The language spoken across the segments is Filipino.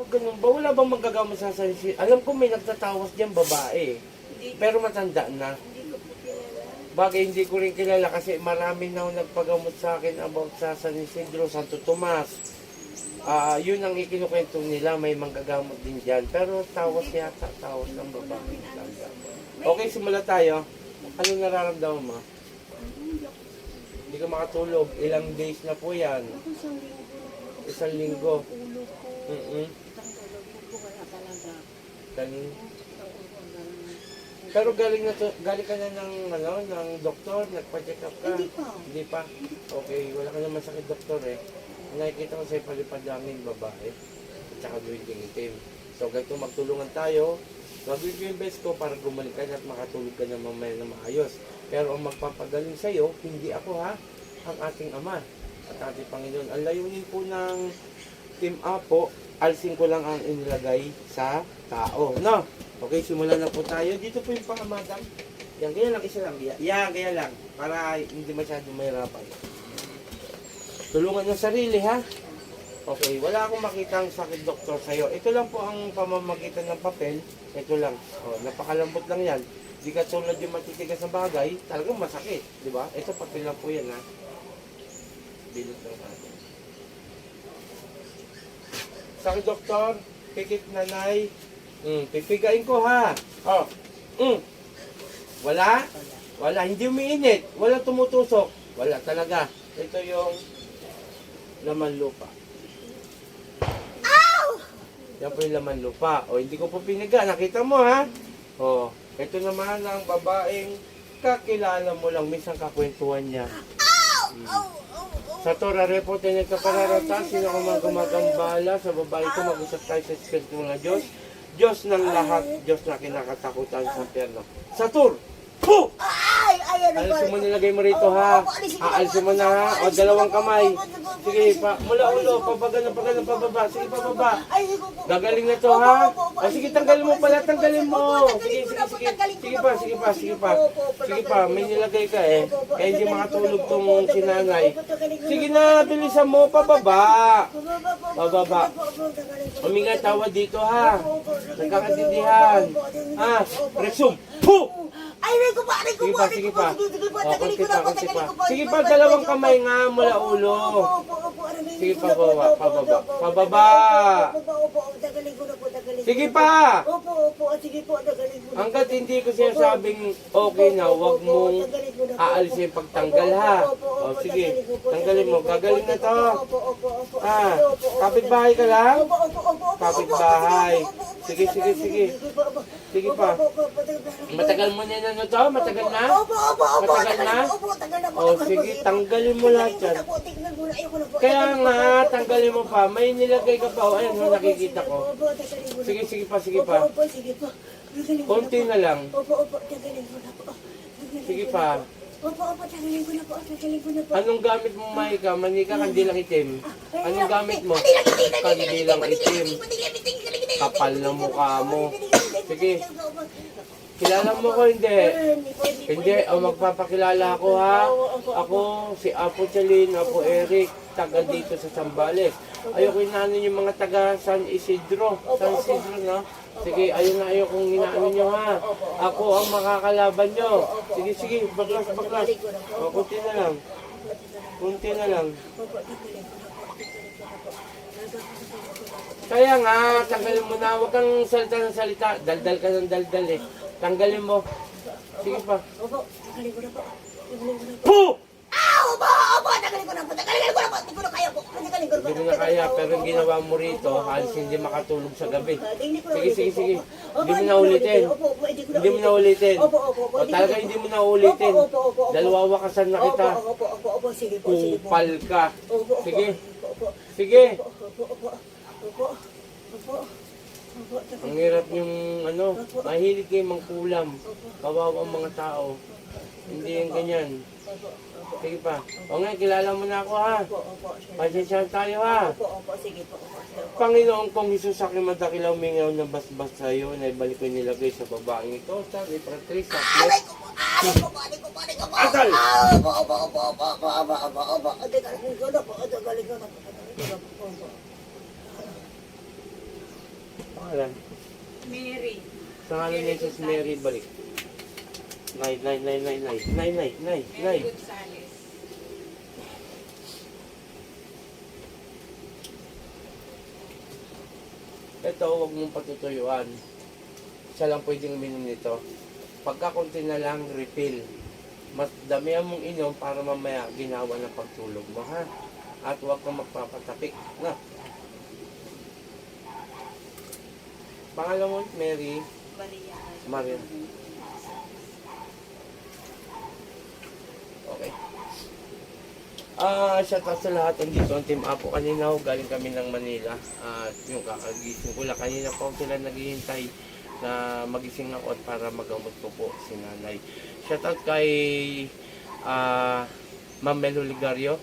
Oh, ganun ba? Wala bang magagamot sa sanisi? Alam ko may nagtatawas diyan babae. Pero matanda na. Bagay hindi ko rin kilala kasi marami na ako nagpagamot sa akin about sa San Isidro, Santo Tomas. Ah, yun ang ikinukwento nila, may manggagamot din diyan. Pero tawas yata, tawas ng babae. Okay, simula tayo. Ano nararamdaman mo? Hindi ka makatulog. Ilang days na po yan. Ako isang linggo. Isang linggo. Ulo ko. Mm-mm. Tulog ko talaga. Galing. Pero galing na to, galing ka na ng ano, ng doktor, nagpa-check up ka. Hindi pa. Hindi pa. Okay, wala ka naman sakit doktor eh. Nakikita ko sa palipad namin babae at saka duwing itim. So ganito magtulungan tayo. Gagawin ko yung best ko para gumaling ka at makatulog ka na mamaya na maayos. Pero ang magpapagaling sa iyo, hindi ako ha, ang ating Ama at ating Panginoon. Ang layunin po ng Team Apo, alsin ko lang ang inilagay sa tao. No? Okay, simulan na po tayo. Dito po yung pangamadam. Yan, kaya lang, isa lang. Yan, yan, kaya lang. Para hindi masyadong mahirapan. Tulungan yung sarili, ha? Okay, wala akong makitang sakit doktor sa'yo. Ito lang po ang pamamagitan ng papel. Ito lang. Oh, napakalambot lang yan. Di ka tulad yung matitigas na bagay, talagang masakit. Di ba? Ito papel lang po yan, ha? Bilot lang natin. Sakit doktor, pikit nanay. Mm, pipigain ko ha. Oh. Mm. Wala? Wala. Hindi umiinit. Wala tumutusok. Wala talaga. Ito yung laman lupa. Yan po yung laman lupa. O, hindi ko po piniga. Nakita mo, ha? O, ito naman ang babaeng kakilala mo lang. Minsan kakwentuhan niya. Mm. Sa Torah Report ay nagkapararata, sino ka man gumagambala sa babae ko, mag-usap tayo sa Espiritu ng Diyos. Diyos ng lahat, Diyos na kinakatakutan sa perno. Sa Tur! Puh! Ay! Ay! Ano ba? Alisin mo nilagay mo rito ha. Aalisin mo na ha. O dalawang kamay. Sige, pa, mula ulo, pabaga na pabaga na pababa. Sige, pababa. Gagaling na to ha. O sige, tanggalin mo pala, tanggalin mo. Sige, sige, sige. Sige pa, sige pa, sige pa. Sige pa, may nilagay ka eh. Kaya hindi makatulog tong sinanay. Sige na, bilisan mo, pababa. Pababa. Huminga tawa dito ha. Nagkakatindihan. Ha? Resume. Puh! Ay, aray ko pa, aray ko pa, aray sige ko pa. sige, tagaling konti ko na pa, po, pa. ko po. Sige pa, dalawang kamay nga mula Opo, ulo. opo, opo, opo, aray, Sige, na po, pababa, opo, pababa. opo, opo. Opo, opo, opo, tagaling ko na po, tagaling ko Sige pa! Opo, opo, sige po, tagaling ko na. Hanggat hindi ko sinasabing okay na, huwag mong aalisin yung pagtanggal ha. O sige, tanggalin mo. Gagaling na to. Ah, kapitbahay ka lang? Kapitbahay. Sige, sige, sige. Sige pa. Matagal mo na yan ano to? Matagal na? Opo, opo, opo. Matagal na? Opo, tagal na po. O na po, sige, tanggalin mo lahat yan. Na na. Na. Kaya na nga, na tanggalin mo pa. May nilagay ka pa. O, Ayan, Opo, o, opo, nakikita ko. Opo, na Sige, sige pa, sige Opo, pa. opo, sige po. Tagalin ko Konti na lang. Opo, opo, tagalin ko na po. Sige pa. na po. Opo, opo, tagalin ko na po. Tagalin ko na po. Anong gamit mo, Maika? Manika, kandilang itim. Ay, Anong gamit mo? Kandilang itim. Kapal ng mukha mo. Sige. Kilala mo ko, hindi. Hindi o magpapakilala ako ha. Ako, si Apo Chalin, Apo Eric, taga dito sa Sambales. Ayoko inaano yung mga taga San Isidro. San Isidro, no? Sige, ayun na ayokong inaano nyo ha. Ako ang makakalaban nyo. Sige, sige, baklas, baklas. O, kunti na lang. Kunti na lang. Kaya nga, tanggalin mo na. Huwag kang salita ng salita. Daldal ka ng daldal eh. Tanggalin mo. Sige pa. Opo, tagalin ko na po. Po. Ah, opo, opo, tagalin ko na po. Tagalin ko na po. Hindi ko na kaya po. Tagalin ko na po. Hindi mo na kaya, pero yung ginawa mo rito, halos hindi makatulog sa gabi. Sige, sige, sige. Hindi mo na ulitin. Hindi mo na ulitin. Opo, opo, opo. Talaga hindi mo na ulitin. Opo, opo, opo, opo. Dalawa wakasan na kita. Opo, opo, opo, opo. Sige po, sige po. Kupal ka. Opo, opo. Sige. Sige. Ang hirap yung ano, mahilig kayo mangkulam. Kawawa ang mga tao. Hindi yung ganyan. Sige pa. O nga, kilala mo na ako ha. Pasensyahan tayo ha. Sige po. Panginoon kong Isus sa aking madakilaw mingaw na basbas sa iyo na ibalik ko nilagay sa babaeng ito sa Lipratrice sa Asal! Ah, pangalan? Mary. Sa ngalan ni Jesus Mary, balik. Nay, nay, nay, nay, nay, nay, nay, nay, nay. Mary Gonzales. Ito, huwag mong patutuyuan. Siya lang pwedeng uminom nito. Pagka konti na lang, refill. Mas damihan mong inom para mamaya ginawa ng pagtulog mo, ha? At huwag kang magpapatapik, na. Pangalan mo, Mary, Maria. Maria. Okay. Ah, shout out sa lahat nandito ang team Apo. Kanina ho, galing kami ng Manila. At yung kakagising ko lang. Kanina po sila naghihintay na magising ako at para magamot ko po si nanay. Shout out kay ah, Ma'am Mel Oligario,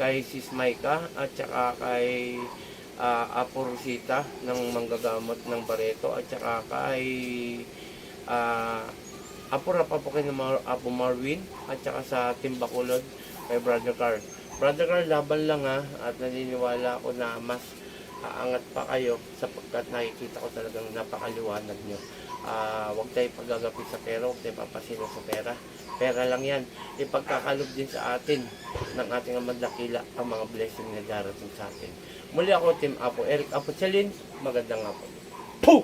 kay Sis Maika, at saka kay ah, Apo Rosita ng manggagamot ng Bareto, at saka kay ah, Apo Rapa po kay na Mar- Apo Marwin, at saka sa Team Bacolod, kay Brother Carl. Brother Carl, laban lang ha, at naniniwala ako na mas aangat pa kayo sapagkat nakikita ko talagang napakaliwanag nyo. Ah, huwag tayo paggagapit sa pera, huwag tayo papasino sa pera. Pera lang yan. Ipagkakalob din sa atin ng ating amang dakila ang mga blessing na darating sa atin. Muli ako, Team Apo Eric Apo Chalin, magandang hapon. Puh!